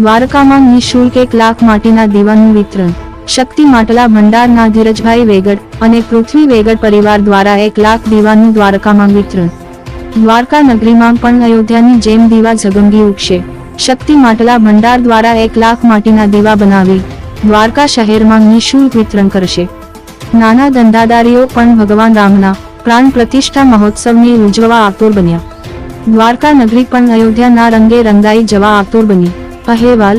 દ્વારકામાં નિઃશુલ્ક એક લાખ માટીના દીવાનું વિતરણ. શક્તિ માટલા ભંડારના ધીરજભાઈ વેગડ અને પૃથ્વી વેગડ પરિવાર દ્વારા એક લાખ દીવાનું દ્વારકામાં વિતરણ. દ્વારકા નગરીમાં પણ અયોધ્યાની જેમ દીવા ઝગમગી ઉઠશે શક્તિ માટલા ભંડાર દ્વારા એક લાખ માટીના દીવા બનાવી દ્વારકા શહેરમાં નિઃશુલ્ક વિતરણ કરશે. નાના ધંધાદારીઓ પણ ભગવાન રામના પ્રાણ પ્રતિષ્ઠા મહોત્સવની ઉજવવા આતુર બન્યા. દ્વારકા નગરી પણ અયોધ્યાના રંગે રંગાઈ જવા આતુર બની. અહેવાલ,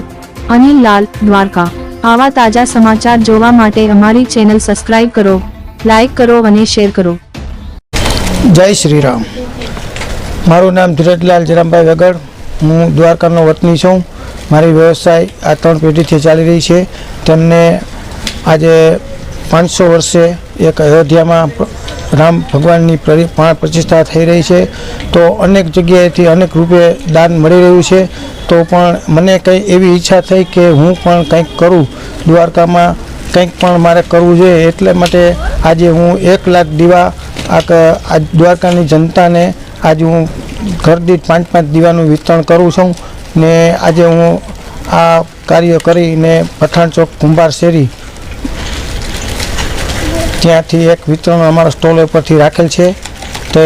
અનિલ લાલ, દ્વારકા. આવા તાજા સમાચાર જોવા માટે અમારી ચેનલ સબસ્ક્રાઇબ કરો લાઈક કરો અને શેર કરો. જય શ્રી રામ મારું નામ ધીરજલાલ જરામભાઈ વગર. હું દ્વારકાનો વતની છું. મારી વ્યવસાય આ ત્રણ પેઢીથી ચાલી રહી છે. તેમને આજે પાંચસો વર્ષે એક અયોધ્યામાં રામ ભગવાનની પ્રતિષ્ઠા થઈ રહી છે. તો અનેક જગ્યાએથી અનેક રૂપે દાન મળી રહ્યું છે. તો પણ મને કંઈ એવી ઈચ્છા થઈ કે હું પણ કંઈક કરું. દ્વારકામાં કંઈક પણ મારે કરવું જોઈએ એટલે માટે આજે હું એક લાખ દીવા આ દ્વારકાની જનતાને આજે હું ઘર દીઠ પાંચ પાંચ દીવાનું વિતરણ કરું છું. ને આજે હું આ કાર્ય કરીને પઠાણ ચોક કુંભાર શેરી ત્યાંથી એક વિતરણ અમારા સ્ટોલ ઉપરથી રાખેલ છે. તે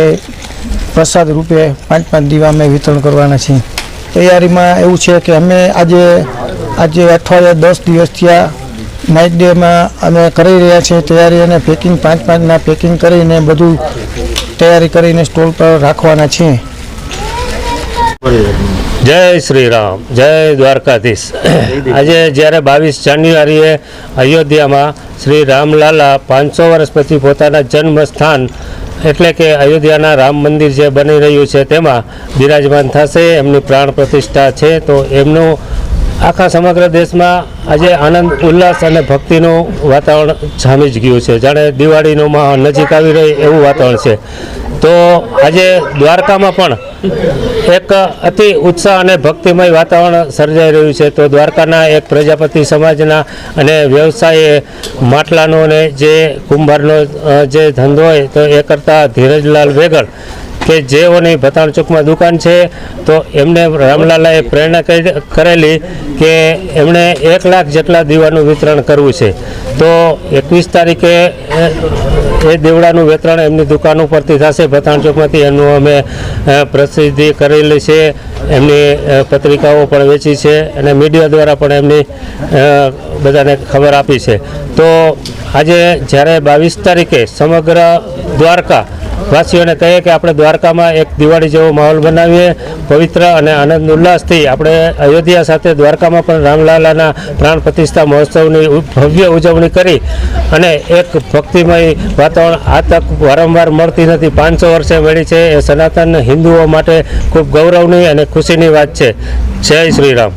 પ્રસાદ રૂપે પાંચ પાંચ દીવા અમે વિતરણ કરવાના છીએ. તૈયારીમાં એવું છે કે અમે આજે આજે અઠવાડિયા દસ દિવસ થયા. નાઇટ ડેમાં અમે કરી રહ્યા છીએ તૈયારી અને પેકિંગ પાંચ પાંચના પેકિંગ કરીને બધું તૈયારી કરીને સ્ટોલ પર રાખવાના છીએ. જય શ્રી રામ જય દ્વારકાધીશ. આજે જ્યારે બાવીસ જાન્યુઆરીએ અયોધ્યામાં શ્રી રામલાલા પાંચસો વર્ષ પછી પોતાના જન્મ સ્થાન એટલે કે અયોધ્યાના રામ મંદિર જે બની રહ્યું છે તેમાં બિરાજમાન થશે એમની પ્રાણ પ્રતિષ્ઠા છે તો એમનું આખા સમગ્ર દેશમાં આજે આનંદ ઉલ્લાસ અને ભક્તિનું વાતાવરણ જામી જ ગયું છે. જાણે દિવાળીનો માહોલ નજીક આવી રહી એવું વાતાવરણ છે. તો આજે દ્વારકામાં પણ એક અતિ ઉત્સાહ અને ભક્તિમય વાતાવરણ સર્જાઈ રહ્યું છે. તો દ્વારકાના એક પ્રજાપતિ સમાજના અને વ્યવસાયે માટલાનો અને જે કુંભારનો જે ધંધો હોય તો એ કરતાં ધીરજલાલ વેગળ કે જેઓની ભતાણ ચોકમાં દુકાન છે, તો એમને રામલાલાએ પ્રેરણા કરી- કરેલી કે એમણે એક લાખ જેટલા દીવાનું વિતરણ કરવું છે. તો એકવીસ તારીખે એ દેવડાનું વેતરણ એમની દુકાન ઉપરથી થશે. ભથાણ ચોકમાંથી એનું અમે પ્રસિદ્ધિ કરેલી છે. એમની પત્રિકાઓ પણ વેચી છે અને મીડિયા દ્વારા પણ એમની બધાને ખબર આપી છે. તો આજે જ્યારે બાવીસ તારીખે સમગ્ર દ્વારકા વાસીઓને કહીએ કે આપણે દ્વારકામાં એક દિવાળી જેવો માહોલ બનાવીએ, પવિત્ર અને આનંદ ઉલ્લાસથી. આપણે અયોધ્યા સાથે દ્વારકામાં પણ રામલાલાના પ્રાણ પ્રતિષ્ઠા મહોત્સવની ભવ્ય ઉજવણી કરી અને એક ભક્તિમય વાતાવરણ આ તક વારંવાર મળતી નથી. પાંચસો વર્ષે મળી છે એ સનાતન હિન્દુઓ માટે ખૂબ ગૌરવની અને ખુશીની વાત છે. જય શ્રી રામ.